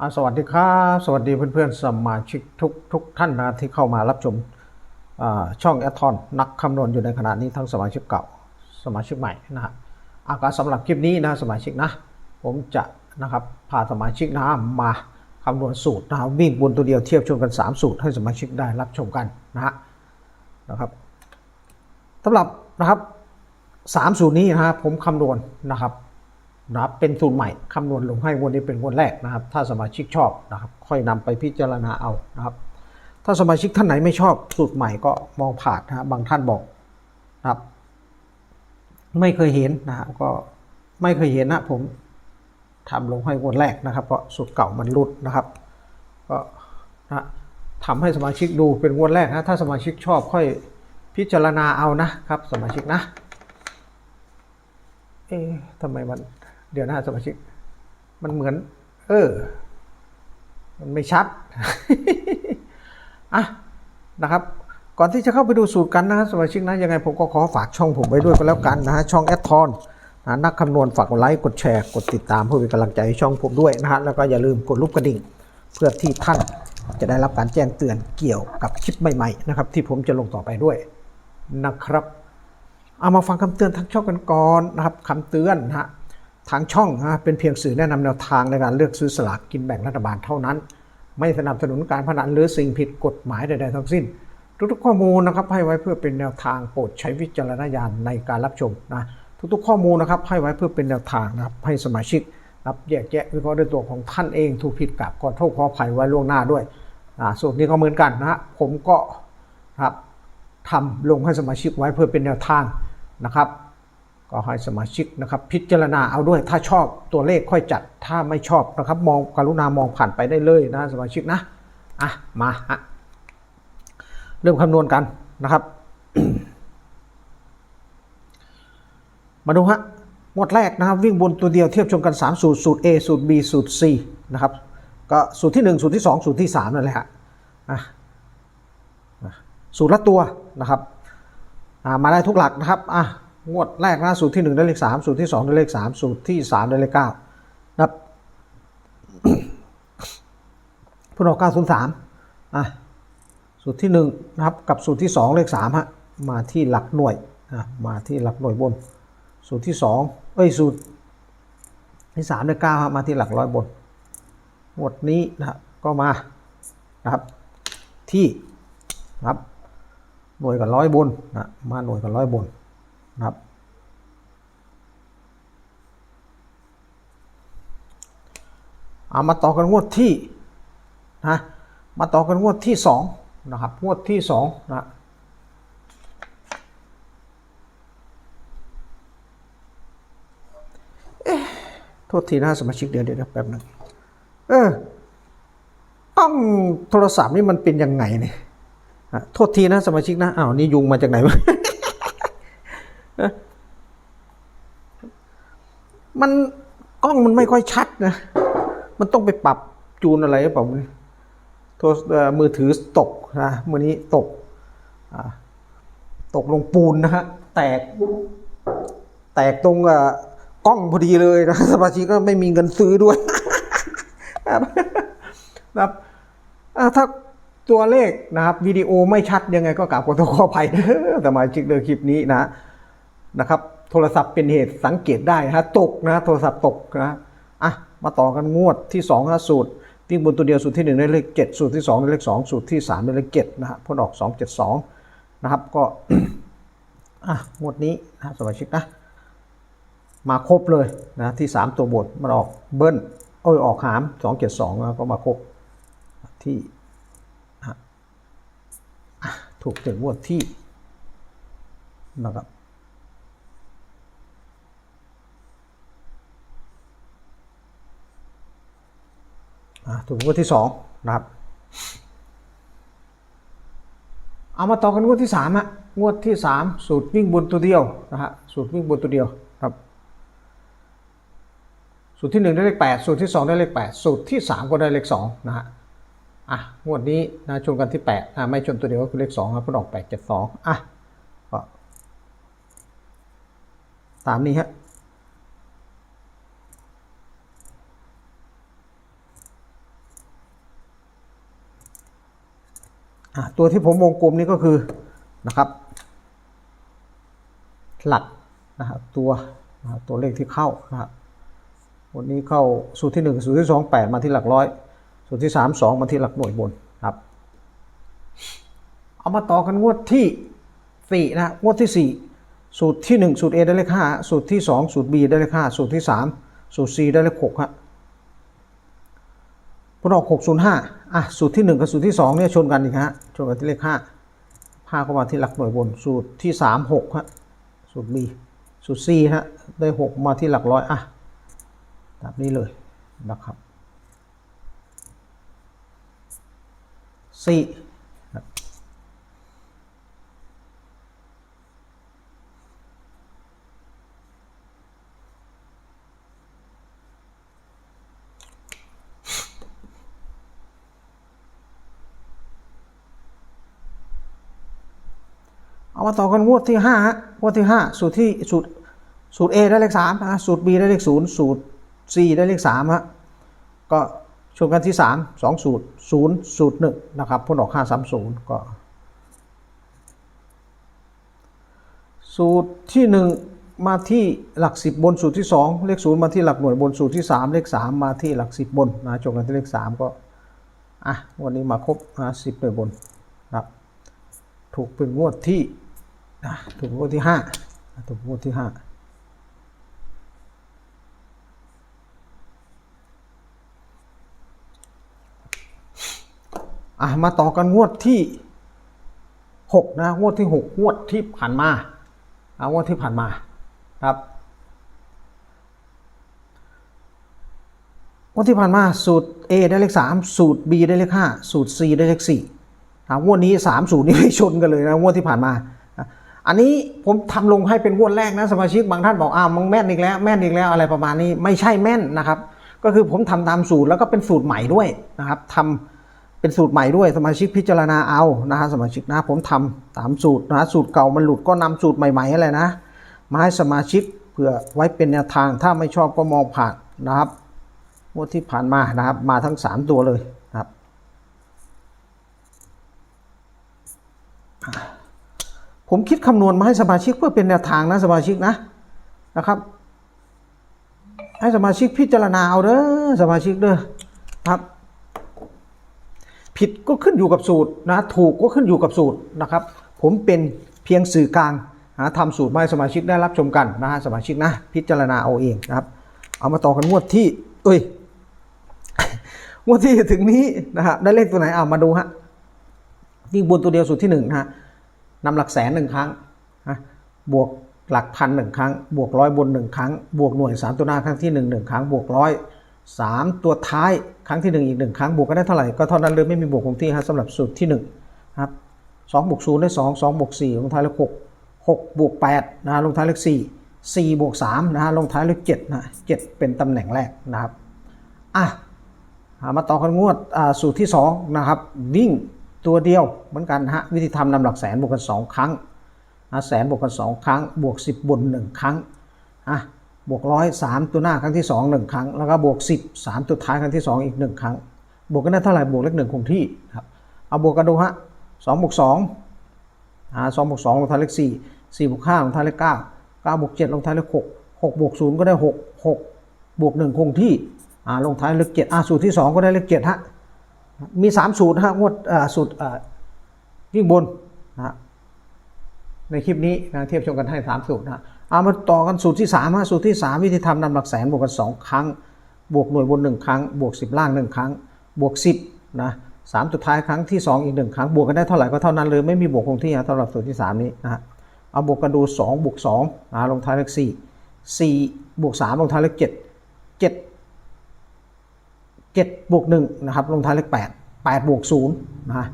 อาสวัสดีครับสวัสดีเพื่อนๆ สมาชิกทุกทุกท่านนะที่เข้ามารับชมช่องแอทอนนักคำนวณอยู่ในขณะนี้ทั้งสมาชิกเก่าสมาชิกใหม่นะฮะอาการสำหรับคลิปนี้นะสมาชิกนะ ผมจะนะครับพาสมาชิกนะมาคำนวณสูตรนะรวิ่งบนตัวเดียวเทียบชนกัน 3 สูตรให้สมาชิกได้รับชมกันนะฮะนะครับสำหรับนะครับสามสูตรนี้นะฮะผมคำนวณนะครับ นะครับเป็นสูตรใหม่คำนวณลงให้วันนี้เป็นวันแรกนะครับ ถ้าสมาชิกชอบนะครับ ค่อยนำไปพิจารณาเอานะครับ ถ้าสมาชิกท่านไหนไม่ชอบสูตรใหม่ก็มองผ่านนะฮะบางท่านบอกนะครับ ไม่เคยเห็นนะฮะก็ไม่เคยเห็นนะผมทำลงให้วันแรกนะครับ เพราะสูตรเก่ามันรุดนะครับ ก็นะทำให้สมาชิกดูเป็นงวดแรกนะถ้าสมาชิกชอบค่อยพิจารณาเอานะครับ สมาชิกนะเอ๊ะทำไมมัน เดี๋ยวนะสมาชิก มันเหมือน เออ มันไม่ชัด อะ นะครับ ก่อนที่จะเข้าไปดูสูตรกันนะครับสมาชิกนะ ยังไงผมก็ขอฝากช่องผมไว้ด้วยก็แล้วกันนะฮะ ช่องแอดทอนนะนักคำนวณฝากกดไลค์ กดแชร์ กดติดตามเพื่อเป็นกำลังใจให้ช่องผมด้วยนะฮะ แล้วก็อย่าลืมกดรูปกระดิ่ง เพื่อที่ท่านจะได้รับการแจ้งเตือนเกี่ยวกับคลิปใหม่ๆนะครับ ที่ผมจะลงต่อไปด้วยนะครับ เอามาฟังคำเตือนทางช่องกันก่อนนะครับคำเตือนนะฮะ ทางช่องนะเป็นเพียงสื่อแนะนำแนวทางในการเลือกซื้อสลากกินแบ่งรัฐบาลเท่านั้น ไม่สนับสนุนการพนันหรือสิ่งผิดกฎหมายใดๆทั้งสิ้น ทุกๆข้อมูลนะครับให้ไว้เพื่อเป็นแนวทางโปรดใช้วิจารณญาณในการรับชมนะทุกๆข้อมูลนะครับให้ไว้เพื่อเป็นแนวทางนะครับให้สมาชิกรับแยกแยะวิเคราะห์ด้วยตัวของท่านเองถูกผิดกับขอโทษขออภัยไว้ล่วงหน้าด้วยอ่าส่วนนี้ก็เหมือนกันนะฮะผมก็ครับทำลงให้สมาชิกไว้เพื่อเป็นแนวทางนะครับ ก็ให้สมาชิกนะครับ พิจารณาเอาด้วยถ้าชอบตัวเลขค่อยจัดถ้าไม่ชอบนะครับ มองกรุณามองผ่านไปได้เลยนะสมาชิกนะอะมาฮะเริ่มคำนวณกันนะครับ มาดูฮะงวดแรกนะครับ วิ่งบนตัวเดียวเทียบชนกัน 3 สูตรสูตร A สูตร B สูตร C นะครับก็สูตรที่ 1 สูตรที่ 2 สูตรที่ 3 นั่นแหละฮะสูตรละตัวนะครับมาได้ทุกหลักนะครับอะ งวดแรกนะสูตรที่ 1 ได้เลข3สูตรที่ 2 ได้เลข3สูตรที่ 3 ได้เลข9นะครับพุทธ903อะสูตรที่1นะครับกับสูตรที่ 2 เลข3ฮะมาที่หลักหน่วยอะมาที่หลักหน่วยบน สูตรที่ 2 เอ้ยสูตรที่3ได้9ฮะมาที่หลักร้อยบนงวดนี้นะครับก็มานะครับที่นะครับหน่วยกับร้อยบนนะมาหน่วยกับร้อยบน นะครับ เอามาต่อกันงวดที่นะมาต่อกันงวดที่สองนะครับ งวดที่สองนะเอ๊ะโทษทีนะสมาชิกเดี๋ยวเดี๋ยวแป๊บหนึ่งเออ ต้องโทรศัพท์นี่มันเป็นยังไงเนี่ยโทษทีนะสมาชิกนะอ้าวนี่ยุงมาจากไหนวะ เอ๊ะมันกล้อง มันไม่ค่อยชัดนะ มันต้องไปปรับจูนอะไรหรือเปล่าโทรมือถือตกนะมือนี้ตกตกลงปูนนะฮะแตก แตกตรงเอ่อกล้องพอดีเลยนะสมาชิกก็ไม่มีเงินซื้อด้วยครับนะครับถ้าตัวเลขนะครับวิดีโอไม่ชัดยังไงก็กราบขอโทษขออภัยสมาชิกเดอคลิปนี้นะนะครับ โทรศัพท์เป็นเหตุสังเกตได้นะฮะตกนะโทรศัพท์ตกนะอะมาต่อกันงวดที่2นะสูตรวิ่งบนตัวเดียวสูตรที่ 1 ได้เลข 7 สูตรที่ 2 ได้เลข 2 สูตรที่ 3 ได้เลข7นะฮะพ้นออก 272 นะครับก็อะงวดนี้นะสมาชิกนะมาครบเลยนะที่ 3 ตัวบทมันออกเบิ้ลเอ้ยออกหาม 272แล้วก็มาครบที่ถูกถึงงวดที่นะครับ ถูกงวดที่2นะครับ เอามาต่อกันงวดที่3ฮะงวดที่ 3 สูตรวิ่งบนตัวเดียวนะฮะสูตรวิ่งบนตัวเดียวครับ สูตรที่ 1 ได้เลข8สูตรที่ 2 ได้เลข8สูตรที่ 3 ก็ได้เลข2นะฮะอะงวดนี้นะชนกันที่8อะไม่ชนตัวเดียวก็คือเลข2ครับพุ่ออก8 7 2อะก็ตามนี้ฮะ ตัวที่ผมวงกลมนี่ก็คือนะครับหลักนะครับตัวตัวเลขที่เข้านะครับวันนี้เข้าสูตรที่ 1 สูตรที่ 2 8 มาที่หลักร้อย สูตรที่ 3 2 มาที่หลักหน่วยบนครับ เอามาต่อกันงวดที่4นะงวดที่ 4 สูตรที่ 1 สูตร A ได้เลข5สูตรที่ 2 สูตร B ได้เลข5สูตรที่ 3 สูตร C ได้เลข6ฮะ มันออก 605 อะ สูตรที่ 1 กับสูตรที่ 2 เนี่ยชนกันอีกฮะ ชนกันที่เลข5พาเข้ามาที่หลักหน่วยบน สูตรที่ 3 6ฮะ สูตร B สูตร C ฮะ ได้ 6 มาที่หลักร้อย อะแบบนี้เลยนะครับ 4 มาต่อกันงวดที่ห้าฮะงวดที่ห้าสูตรที่สูตรสูตร A ได้เลขสามนะสูตร B ได้เลขศูนย์สูตร C ได้เลขสามฮะก็ชนกันที่3 2สูตร0สูตร1นะครับพ้นออก5 3 0ก็ สูตรที่1มาที่หลัก10บบนสูตรที่2เลข0มาที่หลักหน่วยบนสูตรที่3เลข3มมาที่หลัก10บบนนะชนกันที่เลข3ก็อะวันนี้มาครบนะ10หน่วยบนนะครับถูกเป็นงวดที่ อะถูกงวดที่5อะถูกงวดที่5อะมาต่อกันงวดที่หกนะงวดที่หกงวดที่ผ่านมาอะงวดที่ผ่านมาครับงวดที่ผ่านมาสูตร A ได้เลขสามสูตร B ได้เลขห้าสูตร C ได้เลขสี่อะงวดนี้สามสูตรนี้ไม่ชนกันเลยนะงวดที่ผ่านมา อันนี้ผมทำลงให้เป็นงวดแรกนะสมาชิกบางท่านบอกอ้าวมึงแม่นอีกแล้วแม่นอีกแล้วอะไรประมาณนี้ไม่ใช่แม่นนะครับ ก็คือผมทำตามสูตรแล้วก็เป็นสูตรใหม่ด้วยนะครับทำเป็นสูตรใหม่ด้วยสมาชิกพิจารณาเอานะฮะสมาชิกนะผมทำตามสูตรนะสูตรเก่ามันหลุดก็นำสูตรใหม่ๆอะไรนะมาให้สมาชิกเพื่อไว้เป็นแนวทางถ้าไม่ชอบก็มองผ่านนะครับงวดที่ผ่านมานะครับ มาทั้ง 3 ตัวเลยนะครับ ผมคิดคำนวณมาให้สมาชิกเพื่อเป็นแนวทางนะสมาชิกนะนะครับ ให้สมาชิกพิจารณาเอาเด้อสมาชิกเด้อครับ ผิดก็ขึ้นอยู่กับสูตรนะถูกก็ขึ้นอยู่กับสูตรนะครับ ผมเป็นเพียงสื่อกลางนะทำสูตรมาให้สมาชิกได้รับชมกันนะฮะสมาชิกนะ พิจารณาเอาเองนะครับ เอามาต่อกันงวดที่เอ้ยงวดที่ถึงนี้นะฮะได้เลขตัวไหนเอามาดูฮะยิ่งบนตัวเดียวสูตรที่หนึ่งนะฮะ นำหลักแสนหนึ่งครั้งนะบวกหลักพันหนึ่งครั้ง บวกร้อยบนหนึ่งครั้ง บวกหน่วยสามตัวหน้าครั้งที่หนึ่งหนึ่งครั้ง บวกร้อยสามตัวท้ายครั้งที่หนึ่งอีกหนึ่งครั้ง บวกกันได้เท่าไหร่ ก็เท่านั้นเลยไม่มีบวกคงที่ครับสำหรับสูตรที่หนึ่งครับสองบวกศูนย์ได้สองสองบวกสี่ลงท้ายเลขหกหกบวกแปดนะฮะลงท้ายเลขสี่สี่บวกสามนะฮะลงท้ายเลขเจ็ดนะเจ็ดเป็นตำแหน่งแรกนะครับอะมาต่อกันงวดสูตรที่สองนะครับวิ่ง ตัวเดียวเหมือนกันฮะวิธีทำนำหลักแสนบวกกันสองครั้งแสนบวกกันสองครั้ง บวกสิบบนหนึ่งครั้งอะบวกร้อยสามตัวหน้าครั้งที่สองหนึ่งครั้ง แล้วก็บวกสิบสามตัวท้ายครั้งที่สองอีกหนึ่งครั้ง บวกกันได้เท่าไหร่บวกเลขหนึ่งคงที่ครับเอาบวกกันดูฮะสองบวกสองอ่าสองบวกสองลงท้ายเลขสี่สี่บวกห้าลงท้ายเลขเก้าเก้าบวกเจ็ดลงท้ายเลขหกหกบวกศูนย์ก็ได้หกหกบวกหนึ่งคงที่อ่าลงท้ายเลขเจ็ดอ่าสูตรที่สองก็ได้เลขเจ็ดฮะ มีสามสูตรฮะงวดสูตรวิ่งบนนะฮะในคลิปนี้นะเทียบชมกันให้สามสูตรนะเอามาต่อกันสูตรที่สามฮะสูตรที่สามวิธีทำนำหลักแสนบวกกันสองครั้ง บวกหน่วยบนหนึ่งครั้ง บวกสิบล่างหนึ่งครั้ง บวกสิบนะสามสุดท้ายครั้งที่สองอีกหนึ่งครั้ง บวกกันได้เท่าไหร่ก็เท่านั้นเลยไม่มีบวกคงที่นะสำหรับสูตรที่สามนี้นะเอาบวกกันดูสองบวกสองนะลงท้ายเลขสี่สี่บวกสามลงท้ายเลขเจ็ดเจ็ด เจ็ดบวกหนึ่งนะครับลงท้ายเลขแปดแปดบวกศูนย์นะ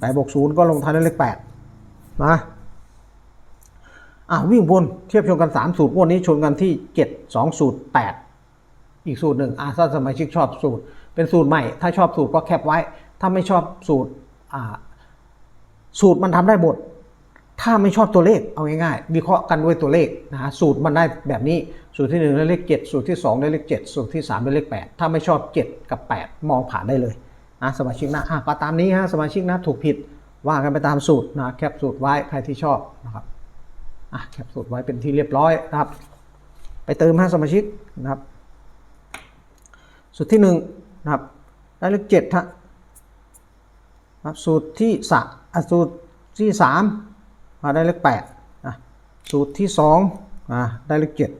แปดบวกศูนย์ก็ลงท้ายด้วยเลขแปดนะอะวิ่งบนเทียบชนกัน 3 สูตรงวดนี้ชนกันที่ 7 2 สูตร 8 อีกสูตรหนึ่งอะถ้าสมาชิกชอบสูตร เป็นสูตรใหม่ ถ้าชอบสูตรก็แคปไว้ ถ้าไม่ชอบสูตรอ่าสูตรมันทำได้หมด ถ้าไม่ชอบตัวเลขเอาง่ายๆวิเคราะห์กันด้วยตัวเลขนะฮะสูตรมันได้แบบนี้สูตรที่1ได้เลข7สูตรที่ 2 ได้เลข7สูตรที่ 3 ได้เลข 8 ถ้าไม่ชอบ 7 กับ 8 มองผ่านได้เลยนะสมาชิกนะอะก็ตามนี้ฮะสมาชิกนะถูกผิดว่ากันไปตามสูตรนะแคปสูตรไว้ใครที่ชอบนะครับอะแคปสูตรไว้เป็นที่เรียบร้อยนะครับ ไปเติมให้สมาชิกนะครับ สูตรที่หนึ่งนะครับได้เลขเจ็ดฮะนะสูตรที่สามอะสูตรที่สา มอะได้เลขแปดนะสูตรที่สองอะได้เลขเจ็ด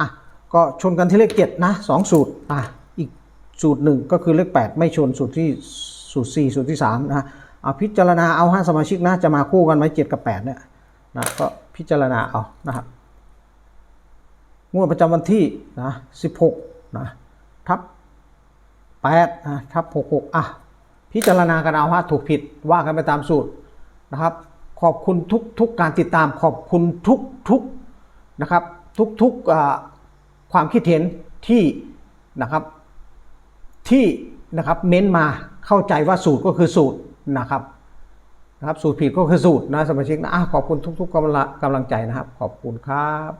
อะก็ชนกันที่เลขเจ็ดนะสองสูตรอะอีกสูตรหนึ่งก็คือเลขแปดไม่ชนสูตรที่สูตรสี่สูตรที่สามนะเอาพิจารณาเอาห้าสมาชิกนะจะมาคู่กันไหมเจ็ดกับแปดเนี่ยนะก็พิจารณาเอานะครับงวดประจำวันที่นะ16นะทับ8นะทับ66อะพิจารณากันเอาว่าถูกผิดว่ากันไปตามสูตรนะครับ ขอบคุณทุกทุกการติดตาม ขอบคุณทุกทุกนะครับทุกทุกความคิดเห็นที่นะครับที่นะครับเม้นมาเข้าใจว่าสูตรก็คือสูตรนะครับนะครับสูตรผิดก็คือสูตรนะสมาชิกนะขอบคุณทุกๆกำลังกำลังใจนะครับ ขอบคุณครับ